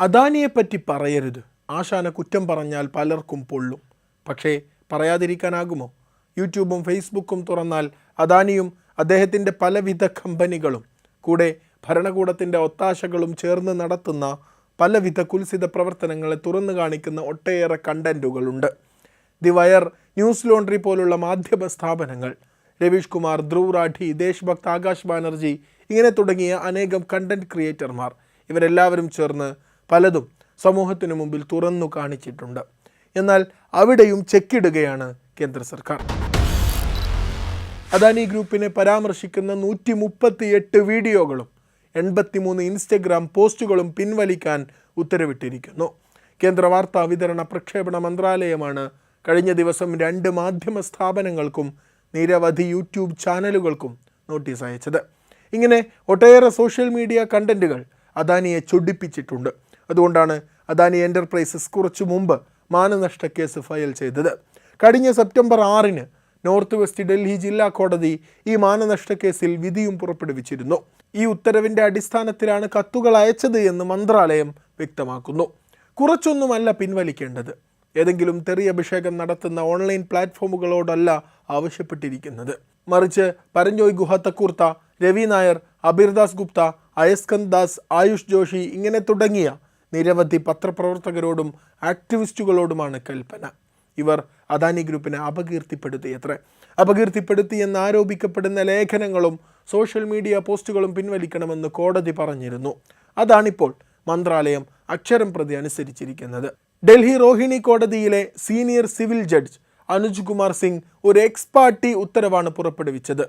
അദാനിയെപ്പറ്റി പറയരുത്. ആശാന കുറ്റം പറഞ്ഞാൽ പലർക്കും പൊള്ളും. പക്ഷേ പറയാതിരിക്കാനാകുമോ? യൂട്യൂബും ഫേസ്ബുക്കും തുറന്നാൽ അദാനിയും അദ്ദേഹത്തിന്റെ പലവിധ കമ്പനികളും കൂടെ ഭരണകൂടത്തിന്റെ ഒത്താശകളും ചേർന്ന് നടത്തുന്ന പലവിധ കുൽസിത പ്രവർത്തനങ്ങളെ തുറന്നു കാണിക്കുന്ന ഒട്ടേറെ കണ്ടന്റുകളുണ്ട്. ദി വയർ ന്യൂസ് ലോണ്ട്രി പോലുള്ള മാധ്യമ സ്ഥാപനങ്ങൾ രവീഷ് കുമാർ ധ്രുവ് റാഠി ദേശ്ഭക്ത് ആകാശ് ബാനർജി ഇങ്ങനെ തുടങ്ങിയ അനേകം കണ്ടന്റ് ക്രിയേറ്റർമാർ ഇവരെല്ലാവരും ചേർന്ന് പലതും സമൂഹത്തിനു മുമ്പിൽ തുറന്നു കാണിച്ചിട്ടുണ്ട്. എന്നാൽ അവിടെയും ചെക്കിടുകയാണ് കേന്ദ്ര സർക്കാർ. അദാനി ഗ്രൂപ്പിനെ പരാമർശിക്കുന്ന നൂറ്റി മുപ്പത്തി എട്ട് വീഡിയോകളും എൺപത്തിമൂന്ന് ഇൻസ്റ്റഗ്രാം പോസ്റ്റുകളും പിൻവലിക്കാൻ ഉത്തരവിട്ടിരിക്കുന്നു. കേന്ദ്ര വാർത്താ വിതരണ പ്രക്ഷേപണ മന്ത്രാലയമാണ് കഴിഞ്ഞ ദിവസം രണ്ട് മാധ്യമ സ്ഥാപനങ്ങൾക്കും നിരവധി യൂട്യൂബ് ചാനലുകൾക്കും നോട്ടീസ് അയച്ചത്. ഇങ്ങനെ ഒട്ടേറെ സോഷ്യൽ മീഡിയ കണ്ടന്റുകൾ അദാനിയെ ചൊടിപ്പിച്ചിട്ടുണ്ട്. അതുകൊണ്ടാണ് അദാനി എന്റർപ്രൈസസ് കുറച്ചു മുമ്പ് മാനനഷ്ട കേസ് ഫയൽ ചെയ്തത്. കഴിഞ്ഞ സെപ്റ്റംബർ ആറിന് നോർത്ത് വെസ്റ്റ് ഡൽഹി ജില്ലാ കോടതി ഈ മാനനഷ്ട കേസിൽ വിധിയും പുറപ്പെടുവിച്ചിരുന്നു. ഈ ഉത്തരവിന്റെ അടിസ്ഥാനത്തിലാണ് കത്തുകൾ അയച്ചത് എന്ന് മന്ത്രാലയം വ്യക്തമാക്കുന്നു. കുറച്ചൊന്നുമല്ല പിൻവലിക്കേണ്ടത്. ഏതെങ്കിലും തെറി അഭിഷേകം നടത്തുന്ന ഓൺലൈൻ പ്ലാറ്റ്ഫോമുകളോടല്ല ആവശ്യപ്പെട്ടിരിക്കുന്നത്. മറിച്ച് പരഞ്ജോയ് ഗുഹ തക്കൂർത്ത രവി നായർ അബിർദാസ് ഗുപ്ത അയസ്കന്ത് ദാസ് ആയുഷ് ജോഷി ഇങ്ങനെ തുടങ്ങിയ നിരവധി പത്രപ്രവർത്തകരോടും ആക്ടിവിസ്റ്റുകളോടുമാണ് കൽപ്പന. ഇവർ അദാനി ഗ്രൂപ്പിനെ അപകീർത്തിപ്പെടുത്തിയത്രേ. അപകീർത്തിപ്പെടുത്തി എന്ന് ആരോപിക്കപ്പെടുന്ന ലേഖനങ്ങളും സോഷ്യൽ മീഡിയ പോസ്റ്റുകളും പിൻവലിക്കണമെന്ന് കോടതി പറഞ്ഞിരുന്നു. അതാണിപ്പോൾ മന്ത്രാലയം അക്ഷരം പ്രതി അനുസരിച്ചിരിക്കുന്നത്. ഡൽഹി റോഹിണി കോടതിയിലെ senior civil judge Anuj Kumar Singh ഒരു എക്സ് പാർട്ടി ഉത്തരവാണ് പുറപ്പെടുവിച്ചത്.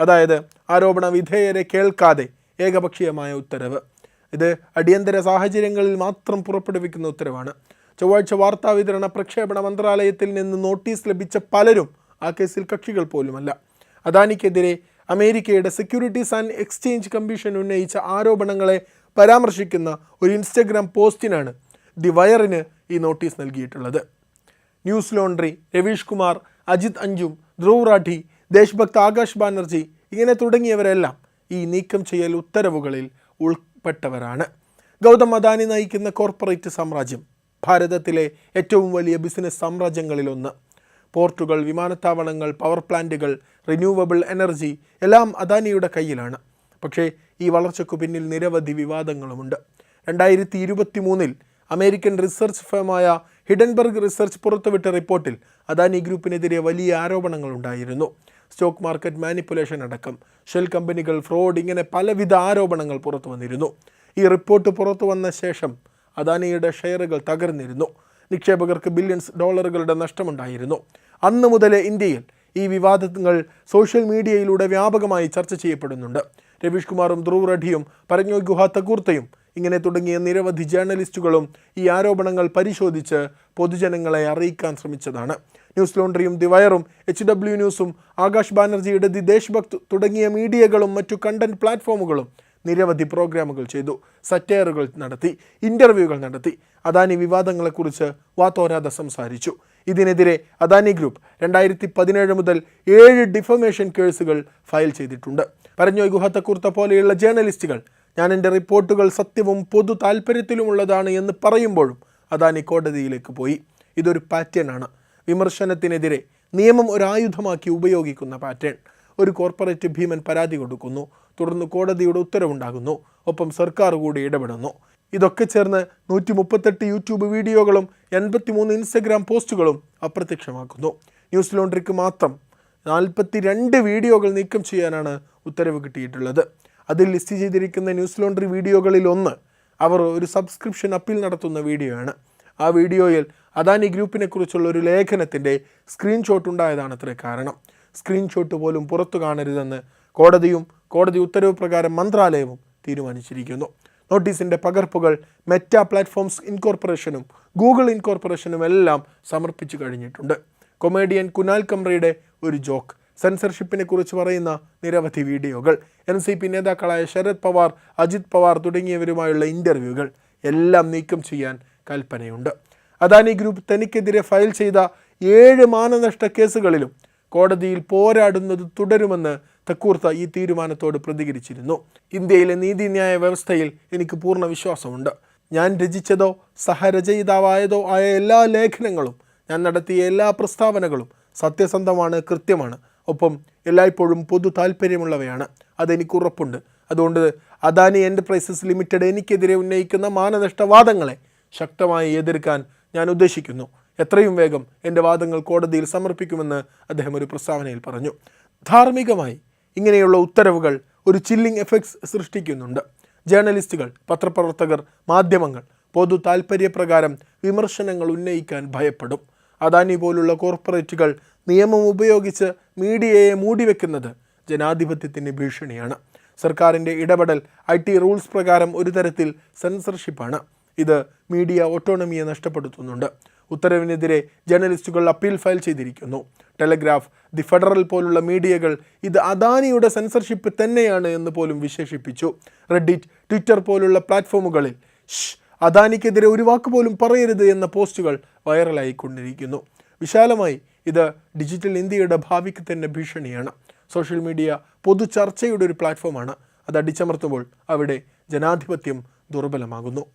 അതായത് ആരോപണ വിധേയരെ കേൾക്കാതെ ഏകപക്ഷീയമായ ഉത്തരവ്. ഇത് അടിയന്തര സാഹചര്യങ്ങളിൽ മാത്രം പുറപ്പെടുവിക്കുന്ന ഉത്തരവാണ്. ചൊവ്വാഴ്ച വാർത്താ വിതരണ പ്രക്ഷേപണ മന്ത്രാലയത്തിൽ നിന്ന് നോട്ടീസ് ലഭിച്ച പലരും ആ കേസിൽ കക്ഷികൾ പോലുമല്ല. അദാനിക്കെതിരെ അമേരിക്കയുടെ സെക്യൂരിറ്റീസ് ആൻഡ് എക്സ്ചേഞ്ച് കമ്മീഷൻ ഉന്നയിച്ച ആരോപണങ്ങളെ പരാമർശിക്കുന്ന ഒരു ഇൻസ്റ്റഗ്രാം പോസ്റ്റിനാണ് ദി വയറിന് ഈ നോട്ടീസ് നൽകിയിട്ടുള്ളത്. ന്യൂസ് ലോണ്ട്രി രവീഷ് കുമാർ അജിത് അഞ്ജും ധ്രുവ് റാഠി ദേശഭക്ത് ആകാശ് ബാനർജി ഇങ്ങനെ തുടങ്ങിയവരെല്ലാം ഈ നീക്കം ചെയ്യൽ ഉത്തരവുകളിൽ ഉൾപ്പെട്ടവരാണ് ഗൗതം അദാനി നയിക്കുന്ന കോർപ്പറേറ്റ് സാമ്രാജ്യം ഭാരതത്തിലെ ഏറ്റവും വലിയ ബിസിനസ് സാമ്രാജ്യങ്ങളിലൊന്ന്. പോർട്ടുകൾ വിമാനത്താവളങ്ങൾ പവർ പ്ലാന്റുകൾ റിന്യൂവബിൾ എനർജി എല്ലാം അദാനിയുടെ കയ്യിലാണ്. പക്ഷേ ഈ വളർച്ചയ്ക്കു പിന്നിൽ നിരവധി വിവാദങ്ങളുമുണ്ട്. രണ്ടായിരത്തി ഇരുപത്തി മൂന്നിൽ അമേരിക്കൻ റിസർച്ച് ഫേമായ ഹിഡൻബർഗ് റിസർച്ച് പുറത്തുവിട്ട റിപ്പോർട്ടിൽ അദാനി ഗ്രൂപ്പിനെതിരെ വലിയ ആരോപണങ്ങളുണ്ടായിരുന്നു. സ്റ്റോക്ക് മാർക്കറ്റ് മാനിപ്പുലേഷൻ അടക്കം. ഷെൽ കമ്പനികൾ ഫ്രോഡ് ഇങ്ങനെ പലവിധ ആരോപണങ്ങൾ പുറത്തു വന്നിരുന്നു. ഈ റിപ്പോർട്ട് പുറത്തു വന്ന ശേഷം അദാനിയുടെ ഷെയറുകൾ തകർന്നിരുന്നു. നിക്ഷേപകർക്ക് ബില്യൺസ് ഡോളറുകളുടെ നഷ്ടമുണ്ടായിരുന്നു. അന്ന് മുതലേ ഇന്ത്യയിൽ ഈ വിവാദങ്ങൾ സോഷ്യൽ മീഡിയയിലൂടെ വ്യാപകമായി ചർച്ച ചെയ്യപ്പെടുന്നുണ്ട്. രവീഷ് കുമാറും ധ്രുവ് റെഡ്ഡിയും പരഞ്ഞോയ് ഗുഹ തകൂർത്തയും ഇങ്ങനെ തുടങ്ങിയ നിരവധി ജേർണലിസ്റ്റുകളും ഈ ആരോപണങ്ങൾ പരിശോധിച്ച് പൊതുജനങ്ങളെ അറിയിക്കാൻ ശ്രമിച്ചതാണ്. ന്യൂസ് ലോണ്ടറിയും ദി വയറും എച്ച് ഡബ്ല്യു ന്യൂസും ആകാശ് ബാനർജിയുടെ ദി ദേശ്ഭക്ത് തുടങ്ങിയ മീഡിയകളും മറ്റു കണ്ടന്റ് പ്ലാറ്റ്ഫോമുകളും നിരവധി പ്രോഗ്രാമുകൾ ചെയ്തു സറ്റയറുകൾ നടത്തി ഇന്റർവ്യൂകൾ നടത്തി. അദാനി വിവാദങ്ങളെക്കുറിച്ച് വാത്തോരാതെ സംസാരിച്ചു. ഇതിനെതിരെ അദാനി ഗ്രൂപ്പ് രണ്ടായിരത്തി പതിനേഴ് മുതൽ ഏഴ് ഡിഫമേഷൻ കേസുകൾ ഫയൽ ചെയ്തിട്ടുണ്ട്. പരഞ്ഞോയ് ഗുഹത്തക്കുർത്ത പോലെയുള്ള ജേർണലിസ്റ്റുകൾ ഞാൻ എന്റെ റിപ്പോർട്ടുകൾ സത്യവും പൊതു താല്പര്യത്തിലുമുള്ളതാണ് എന്ന് പറയുമ്പോഴും അദാനി കോടതിയിലേക്ക് പോയി. ഇതൊരു പാറ്റേൺ ആണ്. വിമർശനത്തിനെതിരെ നിയമം ഒരു ആയുധമാക്കി ഉപയോഗിക്കുന്ന പാറ്റേൺ ഒരു കോർപ്പറേറ്റ് ഭീമൻ പരാതി കൊടുക്കുന്നു. തുടർന്ന് കോടതിയുടെ ഉത്തരവുണ്ടാകുന്നു. ഒപ്പം സർക്കാർ കൂടി ഇടപെടുന്നു. ഇതൊക്കെ ചേർന്ന് നൂറ്റി മുപ്പത്തെട്ട് യൂട്യൂബ് വീഡിയോകളും എൺപത്തിമൂന്ന് ഇൻസ്റ്റഗ്രാം പോസ്റ്റുകളും അപ്രത്യക്ഷമാക്കുന്നു. ന്യൂസ് ലോണ്ടറിക്ക് മാത്രം നാൽപ്പത്തി രണ്ട് വീഡിയോകൾ നീക്കം ചെയ്യാനാണ് ഉത്തരവ് കിട്ടിയിട്ടുള്ളത്. അതിൽ ലിസ്റ്റ് ചെയ്തിരിക്കുന്ന ന്യൂസ് ലോണ്ടറി വീഡിയോകളിൽ ഒന്ന് അവർ ഒരു സബ്സ്ക്രിപ്ഷൻ അപ്പീൽ നടത്തുന്ന വീഡിയോ ആണ് ആ വീഡിയോയിൽ അദാനി ഗ്രൂപ്പിനെ കുറിച്ചുള്ള ഒരു ലേഖനത്തിന്റെ സ്ക്രീൻഷോട്ട് ഉണ്ടായതാണ് അത്ര കാരണം. സ്ക്രീൻഷോട്ട് പോലും പുറത്തു കാണരുതെന്ന് കോടതിയും കോടതി ഉത്തരവ് പ്രകാരം മന്ത്രാലയവും തീരുമാനിച്ചിരിക്കുന്നു. നോട്ടീസിന്റെ പകർപ്പുകൾ മെറ്റ പ്ലാറ്റ്ഫോംസ് ഇൻകോർപ്പറേഷനും ഗൂഗിൾ ഇൻകോർപ്പറേഷനും എല്ലാം സമർപ്പിച്ചു കഴിഞ്ഞിട്ടുണ്ട്. കൊമേഡിയൻ കുനാൽ കമ്രയുടെ ഒരു ജോക്ക് സെൻസർഷിപ്പിനെ കുറിച്ച് പറയുന്ന നിരവധി വീഡിയോകൾ. എൻ സി പി നേതാക്കളായ ശരത് പവാർ അജിത് പവാർ തുടങ്ങിയവരുമായുള്ള ഇന്റർവ്യൂകൾ എല്ലാം നീക്കം ചെയ്യാൻ കൽപ്പനയുണ്ട്. അദാനി ഗ്രൂപ്പ് തനിക്കെതിരെ ഫയൽ ചെയ്ത ഏഴ് മാനനഷ്ട കേസുകളിലും കോടതിയിൽ പോരാടുന്നത് തുടരുമെന്ന് തക്കൂർത്ത ഈ തീരുമാനത്തോട് പ്രതികരിച്ചിരുന്നു. ഇന്ത്യയിലെ നീതിന്യായ വ്യവസ്ഥയിൽ എനിക്ക് പൂർണ വിശ്വാസമുണ്ട്. ഞാൻ രചിച്ചതോ സഹരചയിതാവായതോ ആയ എല്ലാ ലേഖനങ്ങളും ഞാൻ നടത്തിയ എല്ലാ പ്രസ്താവനകളും സത്യസന്ധമാണ് കൃത്യമാണ്. ഒപ്പം എല്ലായ്പ്പോഴും പൊതു താല്പര്യമുള്ളവയാണ് അതെനിക്ക് ഉറപ്പുണ്ട്. അതുകൊണ്ട് അദാനി എന്റർപ്രൈസസ് ലിമിറ്റഡ് എനിക്കെതിരെ ഉന്നയിക്കുന്ന മാനനഷ്ടവാദങ്ങളെ ശക്തമായി എതിർക്കാൻ ഞാൻ ഉദ്ദേശിക്കുന്നു. എത്രയും വേഗം എന്റെ വാദങ്ങൾ കോടതിയിൽ സമർപ്പിക്കുമെന്ന് അദ്ദേഹം ഒരു പ്രസ്താവനയിൽ പറഞ്ഞു. ധാർമ്മികമായി ഇങ്ങനെയുള്ള ഉത്തരവുകൾ ഒരു ചില്ലിംഗ് എഫക്ട്സ് സൃഷ്ടിക്കുന്നുണ്ട്. ജേർണലിസ്റ്റുകൾ പത്രപ്രവർത്തകർ മാധ്യമങ്ങൾ പൊതു താൽപ്പര്യപ്രകാരം വിമർശനങ്ങൾ ഉന്നയിക്കാൻ ഭയപ്പെടും. അദാനി പോലുള്ള കോർപ്പറേറ്റുകൾ നിയമം ഉപയോഗിച്ച് മീഡിയയെ മൂടിവെക്കുന്നത് ജനാധിപത്യത്തിന് ഭീഷണിയാണ്. സർക്കാരിന്റെ ഇടപെടൽ ഐ ടി റൂൾസ് പ്രകാരം ഒരു തരത്തിൽ സെൻസർഷിപ്പാണ് ഇത് മീഡിയ ഓട്ടോണമിയെ നഷ്ടപ്പെടുത്തുന്നുണ്ട്. ഉത്തരവിനെതിരെ ജേർണലിസ്റ്റുകൾ അപ്പീൽ ഫയൽ ചെയ്തിരിക്കുന്നു. ടെലഗ്രാഫ് ദി ഫെഡറൽ പോലുള്ള മീഡിയകൾ ഇത് അദാനിയുടെ സെൻസർഷിപ്പ് തന്നെയാണ് എന്ന് പോലും വിശേഷിപ്പിച്ചു. റെഡിറ്റ് ട്വിറ്റർ പോലുള്ള പ്ലാറ്റ്ഫോമുകളിൽ അദാനിക്കെതിരെ ഒരു വാക്ക് പോലും പറയരുത് എന്ന പോസ്റ്റുകൾ വൈറലായിക്കൊണ്ടിരിക്കുന്നു. വിശാലമായി ഇത് ഡിജിറ്റൽ ഇന്ത്യയുടെ ഭാവിക്ക് തന്നെ ഭീഷണിയാണ്. സോഷ്യൽ മീഡിയ പൊതു ചർച്ചയുടെ ഒരു പ്ലാറ്റ്ഫോമാണ്. അത് അടിച്ചമർത്തുമ്പോൾ അവിടെ ജനാധിപത്യം ദുർബലമാകുന്നു.